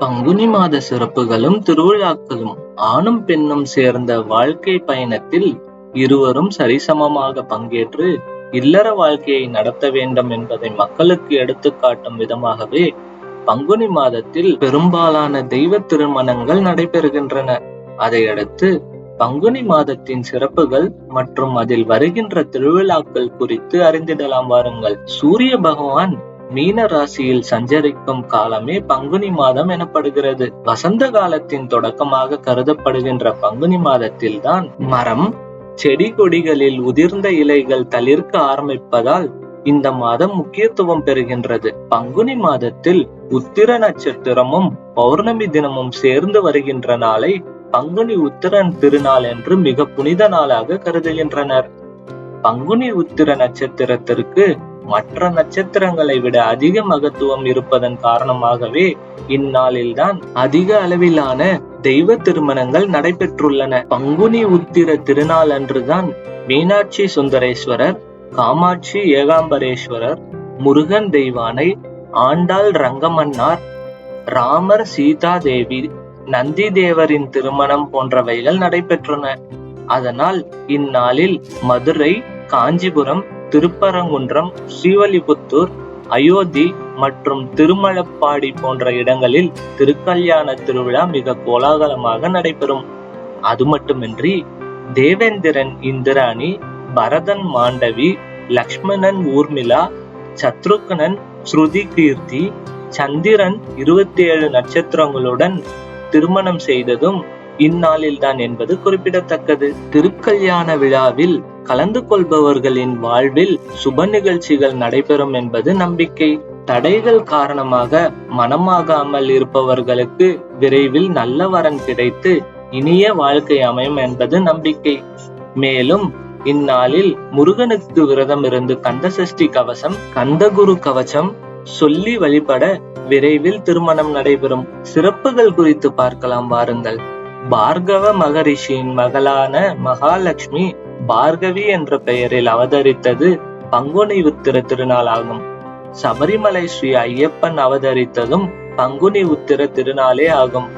பங்குனி மாத சிறப்புகளும் திருவிழாக்களும் ஆணும் பெண்ணும் சேர்ந்த வாழ்க்கை பயணத்தில் இருவரும் சரிசமமாக பங்கேற்று இல்லற வாழ்க்கையை நடத்த வேண்டும் என்பதை மக்களுக்கு எடுத்துக்காட்டும் விதமாகவே பங்குனி மாதத்தில் பெரும்பாலான தெய்வ திருமணங்கள் நடைபெறுகின்றன. அதையடுத்து பங்குனி மாதத்தின் சிறப்புகள் மற்றும் அதில் வருகின்ற திருவிழாக்கள் குறித்து அறிந்திடலாம் வாருங்கள். சூரிய பகவான் மீன ராசியில் சஞ்சரிக்கும் காலமே பங்குனி மாதம் எனப்படுகிறது. வசந்த காலத்தின் தொடக்கமாக கருதப்படுகின்ற பங்குனி மாதத்தில் தான் மரம் செடி கொடிகளில் உதிர்ந்த இலைகள் தளிர்க்க ஆரம்பிப்பதால் இந்த மாதம் முக்கியத்துவம் பெறுகின்றது. பங்குனி மாதத்தில் உத்திர நட்சத்திரமும் பௌர்ணமி தினமும் சேர்ந்து வருகின்ற நாளை பங்குனி உத்திரன் திருநாள் என்று மிக புனித நாளாக கருதுகின்றனர். பங்குனி உத்திர நட்சத்திரத்திற்கு மற்ற நட்சத்திரங்களை விட அதிக மகத்துவம் இருப்பதன் காரணமாகவே இந்நாளில்தான் அதிக அளவிலான தெய்வ திருமணங்கள் நடைபெற்றுள்ளன. பங்குனி உத்திர திருநாள் அன்றுதான் மீனாட்சி சுந்தரேஸ்வரர் காமாட்சி ஏகாம்பரேஸ்வரர் முருகன் தெய்வானை ஆண்டாள் ரங்கமன்னார் ராமர் சீதா தேவி நந்தி தேவரின் திருமணம் போன்றவைகள் நடைபெற்றன. அதனால் இந்நாளில் மதுரை காஞ்சிபுரம் திருப்பரங்குன்றம் ஸ்ரீவல்லிபுத்தூர் அயோத்தி மற்றும் திருமலப்பாடி போன்ற இடங்களில் திருக்கல்யாண திருவிழா மிக கோலாகலமாக நடைபெறும். அது மட்டுமின்றி தேவேந்திரன் இந்திராணி பரதன் மாண்டவி லக்ஷ்மணன் ஊர்மிளா சத்ருக்னன் ஸ்ருதி கீர்த்தி சந்திரன் இருபத்தி ஏழு நட்சத்திரங்களுடன் திருமணம் செய்ததும் இந்நாளில்தான் என்பது குறிப்பிடத்தக்கது. திருக்கல்யாண விழாவில் கலந்து கொள்பவர்களின் வாழ்வில் சுப நிகழ்ச்சிகள் நடைபெறும் என்பது நம்பிக்கை. தடைகள் காரணமாக மனமாகாமல் இருப்பவர்களுக்கு விரைவில் நல்ல வரன் கிடைத்து இனிய வாழ்க்கை அமையும் என்பது நம்பிக்கை. மேலும் இந்நாளில் முருகனுக்கு விரதம் இருந்து கந்த சஷ்டி கவசம் கந்தகுரு கவசம் சொல்லி வழிபட விரைவில் திருமணம் நடைபெறும். சிறப்புகள் குறித்து பார்க்கலாம் வாருங்கள். பார்கவ மகரிஷியின் மகளான மகாலட்சுமி பார்கவி என்ற பெயரில் அவதரித்தது பங்குனி உத்திர திருநாள் ஆகும் சபரிமலை ஸ்ரீ ஐயப்பன் அவதரித்ததும் பங்குனி உத்திர திருநாளே ஆகும்.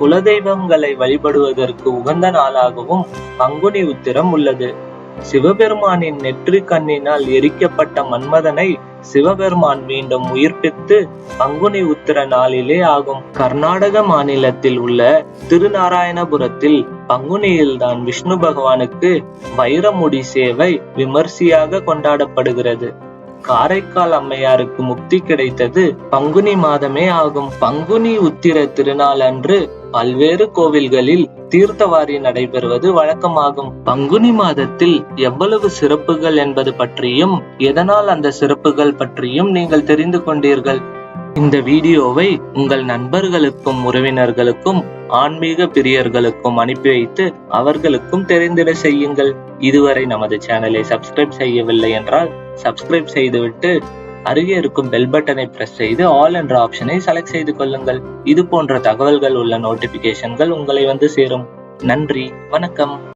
குலதெய்வங்களை வழிபடுவதற்கு உகந்த நாளாகவும் பங்குனி உத்திரம் உள்ளது. சிவபெருமானின் நெற்றி கண்ணினால் எரிக்கப்பட்ட மன்மதனை சிவபெருமான் மீண்டும் உயிர்ப்பித்து பங்குனி உத்திர நாளிலே ஆகும். கர்நாடக மாநிலத்தில் உள்ள திருநாராயணபுரத்தில் பங்குனியில்தான் விஷ்ணு பகவானுக்கு வைரமுடி சேவை விமர்சையாக கொண்டாடப்படுகிறது. காரைக்கால் அம்மையாருக்கு முக்தி கிடைத்தது பங்குனி மாதமே ஆகும். பங்குனி உத்திர திருநாள் அன்று பல்வேறு கோவில்களில் தீர்த்தவாரி நடைபெறுவது வழக்கமாகும். பங்குனி மாதத்தில் எவ்வளவு சிறப்புகள் என்பது பற்றியும் எதனால் அந்த சிறப்புகள் பற்றியும் நீங்கள் தெரிந்து கொண்டீர்கள்? இந்த வீடியோவை உங்கள் நண்பர்களுக்கும் உறவினர்களுக்கும் ஆன்மீக பிரியர்களுக்கும் அனுப்பி வைத்து அவர்களுக்கும் தெரிந்திட செய்யுங்கள். இதுவரை நமது சேனலை சப்ஸ்கிரைப் செய்யவில்லை என்றால் சப்ஸ்கிரைப் செய்துவிட்டு அருகே இருக்கும் பெல் பட்டனை பிரஸ் செய்து ஆல் என்ற ஆப்ஷனை செலக்ட் செய்து கொள்ளுங்கள். இது போன்ற தகவல்கள் உள்ள நோட்டிபிகேஷன்கள் உங்களை வந்து சேரும். நன்றி வணக்கம்.